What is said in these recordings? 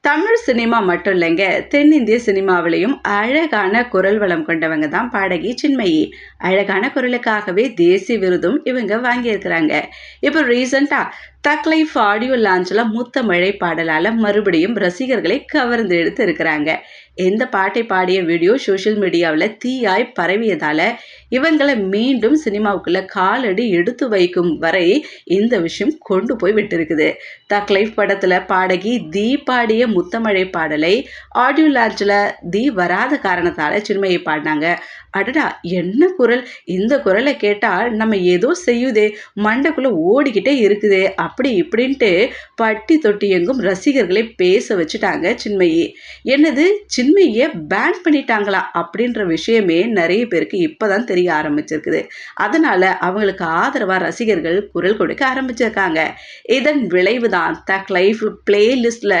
Tamil cinema மட்டும் இல்லைங்க. தென்னிந்திய சினிமாவிலையும் அழகான குரல் வளம் கொண்டவங்க தான் பாடகி சின்மயி. அழகான குரலுக்காகவே தேசிய விருதும் இவங்க வாங்கியிருக்கிறாங்க. இப்போ ரீசண்டாக தக் லைஃப் ஆடியோ லான்ச்சில் முத்த மழை பாடலால் மறுபடியும் ரசிகர்களை கவர்ந்து எடுத்து இருக்கிறாங்க. இந்த பாட்டை பாடிய வீடியோ சோஷியல் மீடியாவில் தீயாய் பரவியதால் இவங்களை மீண்டும் சினிமாவுக்குள்ள காலடி எடுத்து வைக்கும் வரை இந்த விஷயம் கொண்டு போய் விட்டுருக்குது. தக் லைஃப் படத்தில் பாடகி தீ பாடிய முத்தமழை பாடலை ஆடியோ லான்ச்சில் தீ வராத காரணத்தால் சின்மையை பாடினாங்க. அடடா என்ன குரல்? இந்த குரலை கேட்டால் நம்ம ஏதோ செய்யுதே மண்டைக்குள்ளே ஓடிக்கிட்டே இருக்குதே அப்படி இப்படின்ட்டு பட்டி தொட்டி எங்கும் ரசிகர்களை பேச வச்சுட்டாங்க சின்மயி. என்னது? சின்மயியை பேன் பண்ணிட்டாங்களா? அப்படின்ற விஷயமே நிறைய பேருக்கு இப்போதான் தெரிய ஆரம்பிச்சிருக்குது. அதனால் அவங்களுக்கு ஆதரவாக ரசிகர்கள் குரல் கொடுக்க ஆரம்பிச்சிருக்காங்க. இதன் விளைவு தான் தக் லைஃப் பிளேலிஸ்டில்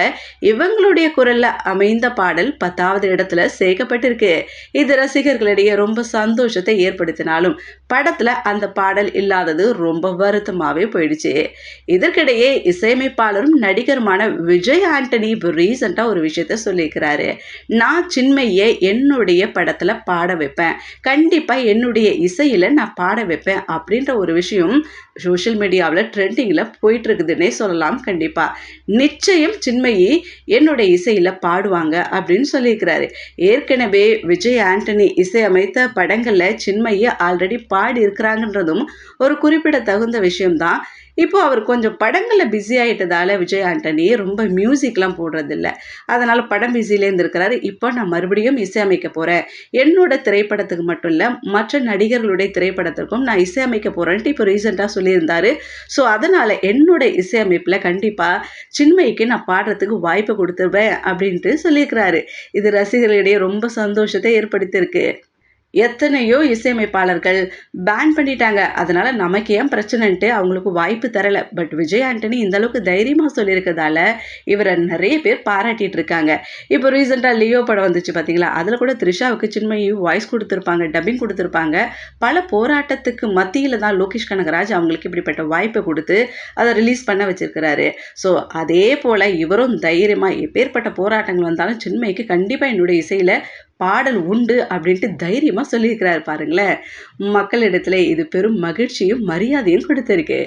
இவங்களுடைய குரலில் அமைந்த பாடல் பத்தாவது இடத்துல சேர்க்கப்பட்டிருக்கு. இது ரசிகர்களிடையே ரொம்ப சந்தோஷத்தை ஏற்படுத்தினாலும் படத்தில் அந்த பாடல் இல்லாதது ரொம்ப வருத்தமாகவே போயிடுச்சு. இது இதற்கிடையே இசையமைப்பாளரும் நடிகருமான விஜய் ஆண்டனி இப்போ ரீசெண்டாக ஒரு விஷயத்த சொல்லியிருக்கிறாரு. நான் சின்மையை என்னுடைய படத்தில் பாட வைப்பேன். கண்டிப்பாக என்னுடைய இசையில் நான் பாட வைப்பேன் அப்படின்ற ஒரு விஷயம் சோஷியல் மீடியாவில் ட்ரெண்டிங்கில் போயிட்டுருக்குதுன்னே சொல்லலாம் கண்டிப்பாக நிச்சயம் சின்மையை என்னுடைய இசையில் பாடுவாங்க அப்படின்னு சொல்லியிருக்கிறாரு. ஏற்கனவே விஜய் ஆண்டனி இசையமைத்த படங்களில் சின்மையை ஆல்ரெடி பாடி இருக்கிறாங்கன்றதும் ஒரு குறிப்பிடத்தகுந்த விஷயம்தான். இப்போ அவர் கொஞ்சம் படங்களில் பிஸி ஆகிட்டதால விஜய் ஆண்டனி ரொம்ப மியூசிக்லாம் போடுறதில்ல. அதனால் படம் பிஸிலேருந்து இருந்திருக்கிறாரு. இப்போ நான் மறுபடியும் இசையமைக்க போகிறேன் என்னோட திரைப்படத்துக்கு மட்டும் இல்லை மற்ற நடிகர்களுடைய திரைப்படத்திற்கும் நான் இசையமைக்க போகிறேன்ட்டு இப்போ ரீசெண்டாக சொல்லியிருந்தாரு. ஸோ அதனால் என்னோட இசையமைப்பில் கண்டிப்பாக சின்மைக்கு நான் பாடுறதுக்கு வாய்ப்பு கொடுத்துருவேன் அப்படின்ட்டு சொல்லியிருக்கிறாரு. இது ரசிகர்களிடையே ரொம்ப சந்தோஷத்தை ஏற்படுத்தியிருக்கு. எத்தனையோ இசையமைப்பாளர்கள் பேன் பண்ணிட்டாங்க. அதனால நமக்கு ஏன் பிரச்சனைன்ட்டு அவங்களுக்கு வாய்ப்பு தரல. பட் விஜய் ஆண்டனி இந்த அளவுக்கு தைரியமாக சொல்லியிருக்கிறதால இவரை நிறைய பேர் பாராட்டிட்டு இருக்காங்க. இப்போ ரீசெண்டாக லியோ படம் வந்துச்சு பார்த்தீங்களா அதில் கூட த்ரிஷாவுக்கு சின்மயி வாய்ஸ் கொடுத்துருப்பாங்க டப்பிங் கொடுத்துருப்பாங்க. பல போராட்டத்துக்கு மத்தியில் தான் லோகேஷ் கனகராஜ் அவங்களுக்கு இப்படிப்பட்ட வாய்ப்பை கொடுத்து அதை ரிலீஸ் பண்ண வச்சிருக்கிறாரு. ஸோ அதே போல் இவரும் தைரியமாக எப்பேற்பட்ட போராட்டங்கள் வந்தாலும் சின்மைக்கு கண்டிப்பாக என்னுடைய இசையில் பாடல் உண்டு அப்படின்ட்டு தைரியமாக சொல்லியிருக்கிறாரு பாருங்களேன். மக்களிடத்துல இது பெரும் மகிழ்ச்சியும் மரியாதையும் கொடுத்துருக்கு.